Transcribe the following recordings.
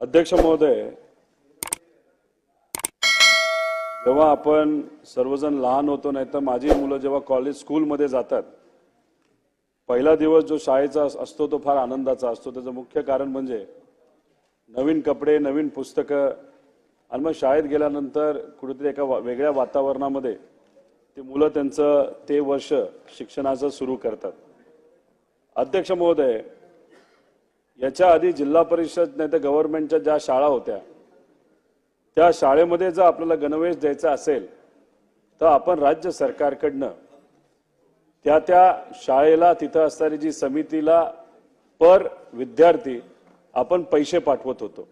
अध्यक्ष महोदय जेव्हा आपण सर्वजण लहान होतो नाही तर माझी मुलं जेव्हा कॉलेज स्कूलमध्ये जातात पहिला दिवस जो शाळेचा असतो तो फार आनंदाचा असतो. त्याचं मुख्य कारण म्हणजे नवीन कपडे नवीन पुस्तकं. आणि मग शाळेत गेल्यानंतर कुठेतरी एका वा- वेगळ्या वातावरणामध्ये ते मुलं त्यांचं ते वर्ष शिक्षणाचं सुरू करतात. अध्यक्ष महोदय याच्या आधी जिल्हा परिषद नाही तर गव्हर्नमेंटच्या ज्या शाळा होत्या त्या शाळेमध्ये जर आपल्याला गणवेश द्यायचा असेल तर आपण राज्य सरकारकडनं त्या त्या शाळेला तिथं असणारी जी समितीला पर विद्यार्थी आपण पैसे पाठवत होतो.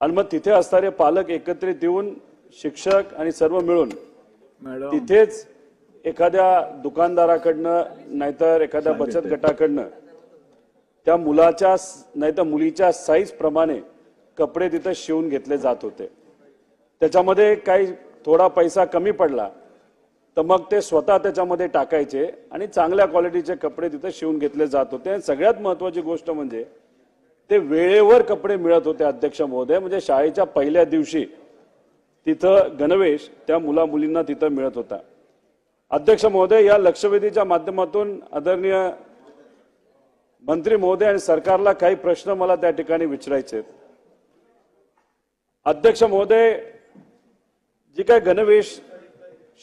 आणि मग तिथे असणारे पालक एकत्रित येऊन शिक्षक आणि सर्व मिळून तिथेच एखाद्या दुकानदाराकडनं नाहीतर एखाद्या बचत गटाकडनं त्या मुलाच्या नाहीतर मुलीच्या साईज प्रमाणे कपडे तिथं शिवून घेतले जात होते. त्याच्यामध्ये काही थोडा पैसा कमी पडला तर मग ते स्वतः त्याच्यामध्ये टाकायचे आणि चांगल्या क्वालिटीचे कपडे तिथं शिवून घेतले जात होते. आणि सगळ्यात महत्वाची गोष्ट म्हणजे ते वेळेवर कपडे मिळत होते अध्यक्ष महोदय. म्हणजे शाळेच्या पहिल्या दिवशी तिथं गणवेश त्या मुला मुलींना तिथं मिळत होता. अध्यक्ष महोदय या लक्षवेधीच्या माध्यमातून आदरणीय मंत्री महोदय आणि सरकारला काही प्रश्न मला त्या ठिकाणी विचारायचे आहेत. अध्यक्ष महोदय जी काय गणवेश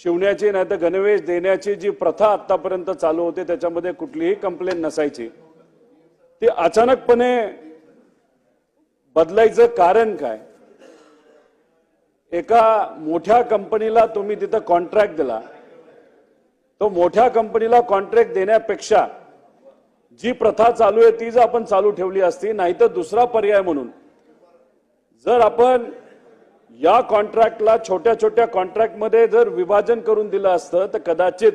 शिवण्याची नाही तर गणवेश देण्याची जी प्रथा आतापर्यंत चालू होती त्याच्यामध्ये कुठलीही कंप्लेन नसायची. ती अचानकपणे बदलायचं कारण काय? एका मोठ्या कंपनीला तुम्ही तिथं कॉन्ट्रॅक्ट दिला. तो मोठ्या कंपनीला कॉन्ट्रॅक्ट देण्यापेक्षा जी प्रथा चालू आहे ती जर आपण चालू ठेवली असती नाहीतर दुसरा पर्याय म्हणून. जर आपण या कॉन्ट्रॅक्टला छोट्या छोट्या कॉन्ट्रॅक्टमध्ये जर विभाजन करून दिलं असतं तर कदाचित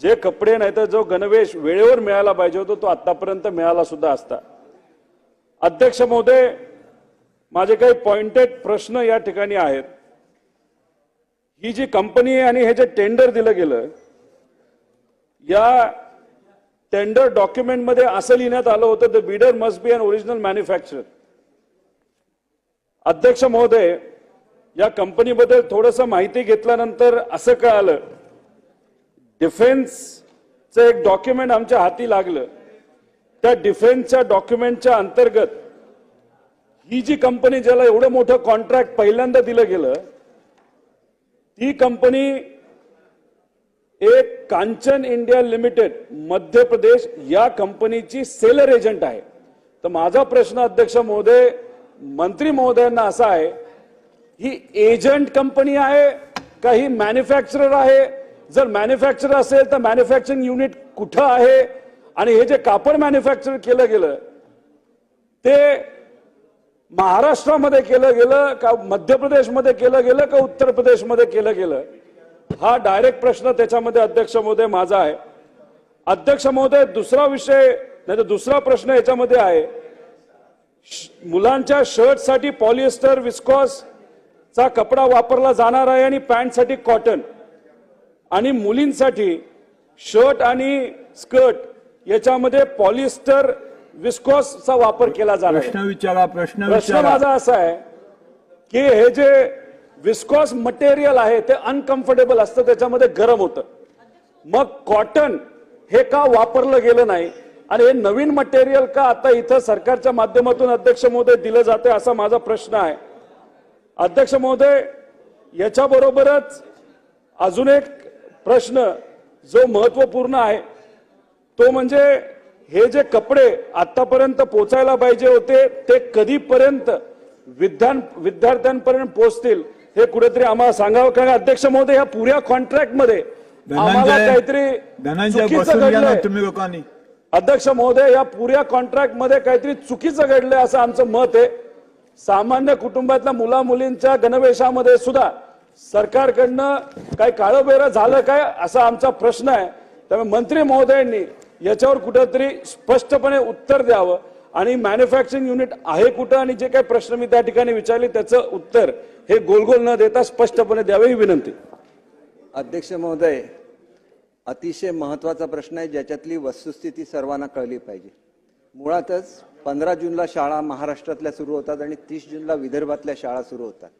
जे कपडे नाही तर जो गणवेश वेळेवर मिळायला पाहिजे होतो तो आतापर्यंत मिळाला सुद्धा असता. अध्यक्ष महोदय माझे काही पॉइंटेड प्रश्न या ठिकाणी आहेत. ही जी कंपनी आहे आणि हे जे टेंडर दिलं गेलं या टेंडर डॉक्युमेंटमध्ये असं लिहिण्यात आलं होतं the bidder must be an original manufacture अध्यक्ष महोदय या कंपनीबद्दल थोडस माहिती घेतल्यानंतर असं कळालं डिफेन्सचं एक डॉक्युमेंट आमच्या हाती लागलं. त्या डिफेन्सच्या डॉक्युमेंटच्या अंतर्गत ही जी कंपनी ज्याला एवढं मोठं कॉन्ट्रॅक्ट पहिल्यांदा दिलं गेलं ती कंपनी एक कांचन इंडिया लिमिटेड मध्य प्रदेश या कंपनीची सेलर एजंट आहे. तर माझा प्रश्न अध्यक्ष महोदय मंत्री महोदयांना असा आहे ही एजंट कंपनी आहे का ही मॅन्युफॅक्चरर आहे? जर मॅन्युफॅक्चरर असेल तर मॅन्युफॅक्चरिंग युनिट कुठं आहे? आणि हे जे कापड मॅन्युफॅक्चर केलं गेलं ते महाराष्ट्रामध्ये केलं गेलं का मध्य प्रदेशमध्ये केलं गेलं का उत्तर प्रदेशमध्ये केलं गेलं? हा डायरेक्ट प्रश्न त्याच्यामध्ये अध्यक्ष महोदय माझा आहे. अध्यक्ष महोदय दुसरा विषय नाही तर दुसरा प्रश्न याच्यामध्ये आहे. मुलांच्या शर्टसाठी पॉलिएस्टर विस्कॉस चा कपडा वापरला जाणार आहे आणि पॅन्टसाठी कॉटन. आणि मुलींसाठी शर्ट आणि स्कर्ट याच्यामध्ये पॉलिएस्टर विस्कॉसचा वापर केला जाणार प्रश्न विचारा प्रश्न माझा असा आहे की हे जे विस्कॉस मटेरियल आहे ते अनकम्फर्टेबल असतं त्याच्यामध्ये गरम होतं. मग कॉटन हे का वापरलं गेलं नाही? आणि हे नवीन मटेरियल का आता इथं सरकारच्या माध्यमातून अध्यक्ष महोदय दिलं जाते असा माझा प्रश्न आहे. अध्यक्ष महोदय याच्याबरोबरच अजून एक प्रश्न जो महत्त्वपूर्ण आहे तो म्हणजे हे जे कपडे आतापर्यंत पोचायला पाहिजे होते ते कधीपर्यंत विद्यान विद्यार्थ्यांपर्यंत पोचतील? हे कुठेतरी आम्हाला सांगावं? कारण अध्यक्ष महोदय या पुऱ्या कॉन्ट्रॅक्टमध्ये आम्हाला काहीतरी तुम्ही लोकांनी. अध्यक्ष महोदय या पुऱ्या कॉन्ट्रॅक्टमध्ये काहीतरी चुकीचं घडलंय असं आमचं मत आहे. सामान्य कुटुंबातल्या मुला मुलींच्या गणवेशामध्ये सुद्धा सरकारकडनं काही काळोबेरं झालं काय असा आमचा प्रश्न आहे. त्यामुळे मंत्री महोदयांनी याच्यावर कुठेतरी स्पष्टपणे उत्तर द्यावं. आणि मॅन्युफॅक्चरिंग युनिट आहे कुठं? आणि जे काही प्रश्न मी त्या ठिकाणी विचारले त्याचं उत्तर हे गोलगोल न देता स्पष्टपणे द्यावे ही विनंती. अध्यक्ष महोदय अतिशय महत्त्वाचा प्रश्न आहे ज्याच्यातली वस्तुस्थिती सर्वांना कळली पाहिजे. मुळातच पंधरा जूनला शाळा महाराष्ट्रातल्या सुरू होतात आणि तीस जूनला विदर्भातल्या शाळा सुरू होतात.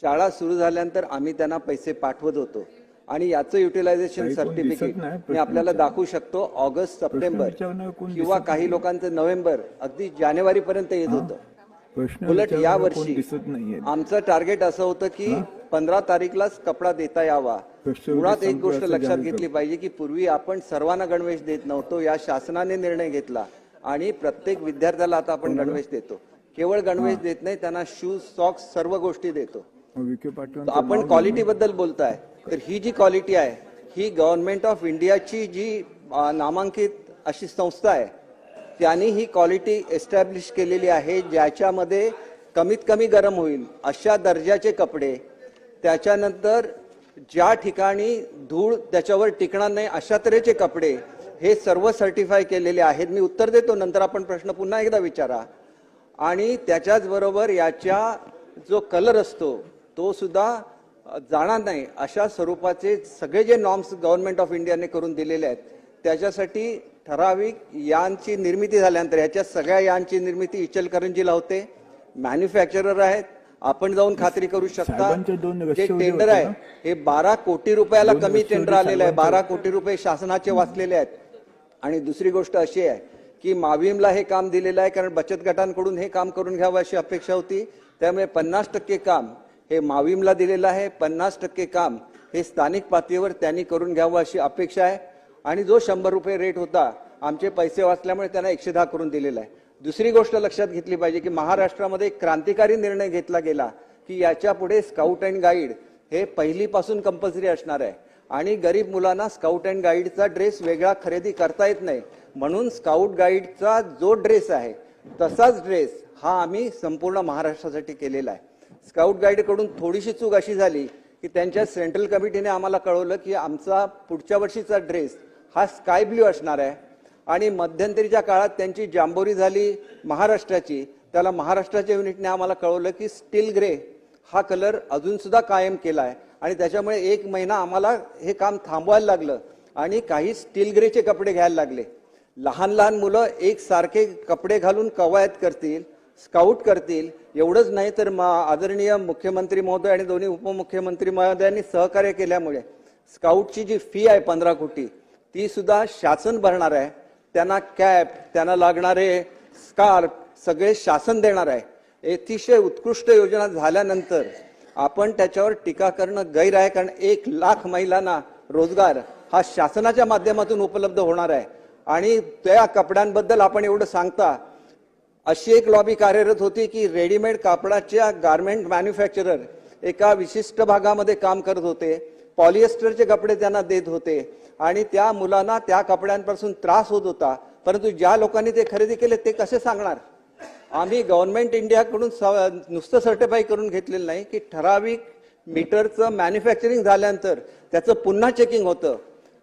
शाळा सुरू झाल्यानंतर आम्ही त्यांना पैसे पाठवत होतो. आणि याचं युटिलायझेशन सर्टिफिकेट मी आपल्याला. दाखवू शकतो. ऑगस्ट सप्टेंबर किंवा काही लोकांचं नोव्हेंबर अगदी जानेवारी पर्यंत येत होतं. उलट या वर्षी आमचं टार्गेट असं होतं की पंधरा तारीखलाच कपडा देता यावा. मुळात एक गोष्ट लक्षात घेतली पाहिजे की पूर्वी आपण सर्वांना गणवेश देत नव्हतो. या शासनाने निर्णय घेतला आणि प्रत्येक विद्यार्थ्याला आता आपण गणवेश देतो. केवळ गणवेश देत नाही त्यांना शूज सॉक्स सर्व गोष्टी देतो. आपण क्वालिटी बद्दल बोलताय. तर ही जी क्वालिटी आहे ही गव्हर्नमेंट ऑफ इंडियाची जी नामांकित अशी संस्था आहे त्यांनी ही क्वालिटी एस्टॅब्लिश केलेली आहे ज्याच्यामध्ये कमीत कमी गरम होईल अशा दर्जाचे कपडे. त्याच्यानंतर ज्या ठिकाणी धूळ त्याच्यावर टिकणार नाही अशा तऱ्हेचे कपडे हे सर्व सर्टिफाय केलेले आहेत. मी उत्तर देतो नंतर आपण प्रश्न पुन्हा एकदा विचारा. आणि त्याच्याच बरोबर याच्या जो कलर असतो तो सुद्धा जाणार नाही. अशा स्वरूपाचे सगळे जे नॉर्म्स गव्हर्नमेंट ऑफ इंडियाने करून दिलेले आहेत त्याच्यासाठी ठराविक यांची निर्मिती झाल्यानंतर ह्याच्या सगळ्या यांची निर्मिती इचलकरंजीला होते. मॅन्युफॅक्चरर आहेत. आपण जाऊन खात्री करू शकता जे टेंडर आहे? हे बारा कोटी रुपयाला कमी टेंडर आलेलं आहे. बारा कोटी रुपये शासनाचे वाचलेले आहेत. आणि दुसरी गोष्ट अशी आहे की माविमला हे काम दिलेलं आहे कारण बचत गटांकडून हे काम करून घ्यावं अशी अपेक्षा होती. त्यामुळे पन्नास टक्के काम हे माविमला दिलेलं आहे. पन्नास टक्के काम हे स्थानिक पातळीवर त्यांनी करून घ्यावं अशी अपेक्षा आहे. आणि जो शंभर रुपये रेट होता आमचे पैसे वाचल्यामुळे त्यांना एकशे दहा करून दिलेला आहे. दुसरी गोष्ट लक्षात घेतली पाहिजे की महाराष्ट्रामध्ये एक क्रांतिकारी निर्णय घेतला गेला की याच्यापुढे स्काउट अँड गाईड हे पहिलीपासून कंपल्सरी असणार आहे. आणि गरीब मुलांना स्काउट अँड गाईडचा ड्रेस वेगळा खरेदी करता येत नाही. म्हणून स्काउट गाईडचा जो ड्रेस आहे तसाच ड्रेस हा आम्ही संपूर्ण महाराष्ट्रासाठी केलेला आहे. स्काउट गाईडकडून थोडीशी चूक अशी झाली की त्यांच्या सेंट्रल कमिटीने आम्हाला कळवलं की आमचा पुढच्या वर्षीचा ड्रेस हा स्काय ब्ल्यू असणार आहे. आणि मध्यंतरीच्या काळात त्यांची जांबोरी झाली महाराष्ट्राची. त्याला महाराष्ट्राच्या युनिटने आम्हाला कळवलं की स्टील ग्रे हा कलर अजूनसुद्धा कायम केला आहे आणि त्याच्यामुळे एक महिना आम्हाला हे काम थांबवायला लागलं आणि काही स्टील ग्रेचे कपडे घ्यायला लागले. लहान लहान मुलं एकसारखे कपडे घालून कवायत करतील. स्काउट करतील. एवढंच नाही तर मा आदरणीय मुख्यमंत्री महोदय आणि दोन्ही उपमुख्यमंत्री महोदयांनी सहकार्य केल्यामुळे स्काउटची जी फी आहे पंधरा कोटी ती सुद्धा शासन भरणार आहे. त्यांना कॅप त्यांना लागणारे स्कार्फ सगळे शासन देणार आहे. अतिशय उत्कृष्ट योजना झाल्यानंतर आपण त्याच्यावर टीका करणं गैर आहे कारण एक लाख महिलांना रोजगार हा शासनाच्या माध्यमातून उपलब्ध होणार आहे. आणि त्या कपड्यांबद्दल आपण एवढं सांगता अशी एक लॉबी कार्यरत होती की रेडीमेड कापडाच्या गारमेंट मॅन्युफॅक्चरर एका विशिष्ट भागामध्ये काम करत होते. पॉलिएस्टरचे कपडे त्यांना देत होते आणि त्या मुलांना त्या कपड्यांपासून त्रास होत होता. परंतु ज्या लोकांनी ते खरेदी केले ते कसे सांगणार? आम्ही गव्हर्नमेंट इंडियाकडून स- नुसतं सर्टिफाय करून घेतलेलं नाही की ठराविक मीटरचं मॅन्युफॅक्चरिंग झाल्यानंतर त्याचं पुन्हा चेकिंग होतं.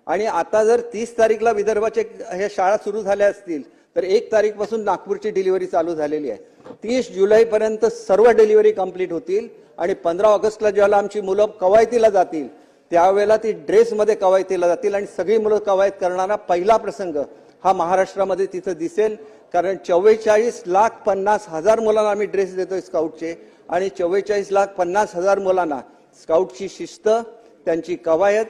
आणि आता जर तीस तारीखला विदर्भाचे ह्या शाळा सुरू झाल्या असतील तर एक तारीखपासून नागपूरची डिलिव्हरी चालू झालेली आहे. तीस जुलैपर्यंत सर्व डिलिव्हरी कंप्लीट होतील आणि पंधरा ऑगस्टला ज्यावेळेला आमची मुलं कवायतीला जातील त्यावेळेला ती ड्रेसमध्ये कवायतीला जातील आणि सगळी मुलं कवायत करणारा पहिला प्रसंग हा महाराष्ट्रामध्ये तिथं दिसेल. कारण चव्वेचाळीस लाख पन्नास हजार मुलांना आम्ही ड्रेस देतोय स्काउटचे आणि चव्वेचाळीस लाख पन्नास हजार मुलांना स्काउटची शिस्त त्यांची कवायत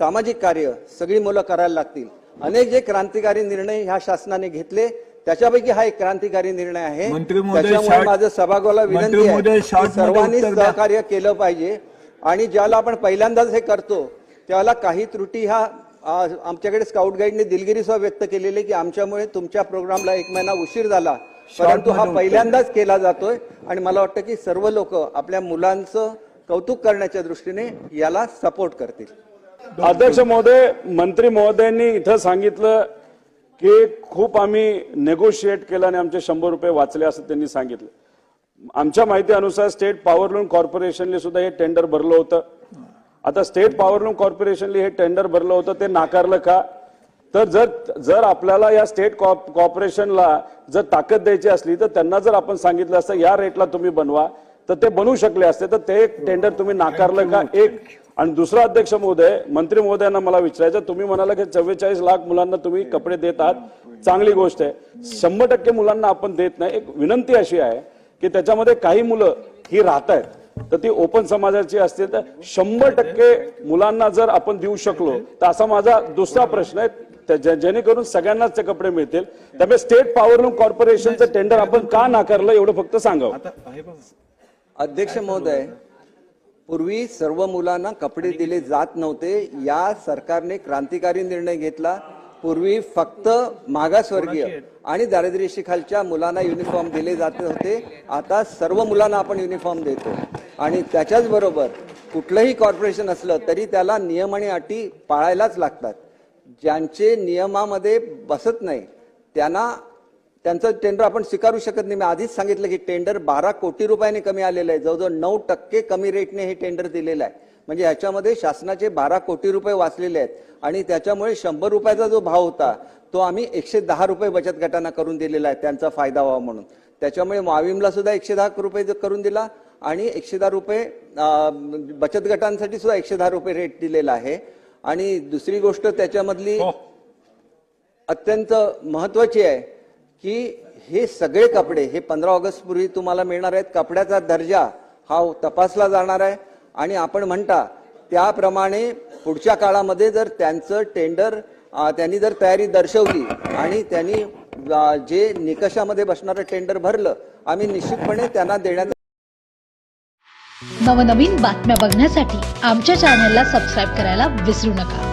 सामाजिक कार्य सगळी मुलं करायला लागतील. अनेक जे क्रांतिकारी निर्णय ह्या शासनाने घेतले त्याच्यापैकी हा एक क्रांतिकारी निर्णय आहे त्याच्यामुळे माझं सभागृहाला मंत्री विनंती आहे सर्वांनी. सहकार्य केलं पाहिजे आणि ज्याला आपण पहिल्यांदाच हे करतो त्यावेळेला काही त्रुटी ह्या आमच्याकडे स्काउट गाईडने दिलगिरी सुद्धा व्यक्त केलेली की आमच्यामुळे तुमच्या प्रोग्रामला एक महिना उशीर झाला परंतु हा पहिल्यांदाच केला जातोय आणि मला वाटतं की सर्व लोक आपल्या मुलांचं कौतुक करण्याच्या दृष्टीने याला सपोर्ट करतील अध्यक्ष महोदय मंत्री महोदयांनी इथं सांगितलं की खूप आम्ही नेगोशिएट केलं आणि आमचे शंभर रुपये वाचले असं त्यांनी सांगितलं. आमच्या माहितीनुसार स्टेट पॉवरलूम कॉर्पोरेशनने सुद्धा हे टेंडर भरलं होतं. आता स्टेट पॉवरलूम कॉर्पोरेशनने हे टेंडर भरलं होतं ते नाकारलं का? तर जर जर आपल्याला या स्टेट कॉर्पोरेशनला जर ताकद द्यायची असली तर त्यांना जर आपण सांगितलं असतं या रेटला तुम्ही बनवा तर ते बनवू शकले असते. तर ते एक टेंडर तुम्ही नाकारलं का? एक आणि दुसरा अध्यक्ष महोदय मंत्री महोदयांना मला विचारायचं तुम्ही म्हणाला की चव्वेचाळीस लाख मुलांना तुम्ही कपडे देत आहात. चांगली गोष्ट आहे. शंभर टक्के मुलांना आपण देत नाही. एक विनंती अशी आहे की त्याच्यामध्ये काही मुलं ही राहत आहेत. तर ती ओपन समाजाची असतील तर शंभर टक्के मुलांना जर आपण देऊ शकलो तर असा माझा दुसरा प्रश्न आहे. जेणेकरून सगळ्यांनाच ते कपडे मिळतील. त्यामुळे स्टेट पॉवरलूम कॉर्पोरेशनचं टेंडर आपण का नाकारलं एवढं फक्त सांगावं. अध्यक्ष महोदय पूर्वी सर्व मुलांना कपडे दिले जात नव्हते. या सरकारने क्रांतिकारी निर्णय घेतला. पूर्वी फक्त मागासवर्गीय आणि दारिद्र्यरेषेखालच्या मुलांना युनिफॉर्म दिले जात होते. आता सर्व मुलांना आपण युनिफॉर्म देतो. आणि त्याच्याच बरोबर कुठलंही कॉर्पोरेशन असलं तरी त्याला नियम आणि अटी पाळायलाच लागतात. ज्यांचे नियमामध्ये बसत नाही त्यांना त्यांचं टेंडर आपण स्वीकारू शकत नाही. मी आधीच सांगितलं की टेंडर बारा कोटी रुपयाने कमी आलेलं आहे. जवळजवळ नऊ टक्के कमी रेटने हे टेंडर दिलेलं आहे. म्हणजे ह्याच्यामध्ये शासनाचे बारा कोटी रुपये वाचलेले आहेत. आणि त्याच्यामुळे शंभर रुपयाचा जो भाव होता तो आम्ही एकशे दहा रुपये बचत गटांना करून दिलेला आहे. त्यांचा फायदा व्हावा म्हणून. त्याच्यामुळे माविमला सुद्धा एकशे दहा रुपये करून दिला आणि एकशे दहा रुपये बचत गटांसाठी सुद्धा एकशे दहा रुपये रेट दिलेला आहे. आणि दुसरी गोष्ट त्याच्यामधली अत्यंत महत्वाची आहे. की हे सगळे कपडे हे पंधरा ऑगस्ट पूर्वी तुम्हाला मिळणार आहेत. कपड्याचा दर्जा हा तपासला जाणार आहे. आणि आपण म्हणता त्याप्रमाणे पुढच्या काळामध्ये जर त्यांचं टेंडर त्यांनी जर तयारी दर्शवली आणि त्यांनी जे निकषामध्ये बसणारं टेंडर भरलं आम्ही निश्चितपणे त्यांना देण्यात नवनवीन बातम्या बघण्यासाठी आमच्या चॅनलला सबस्क्राईब करायला विसरू नका.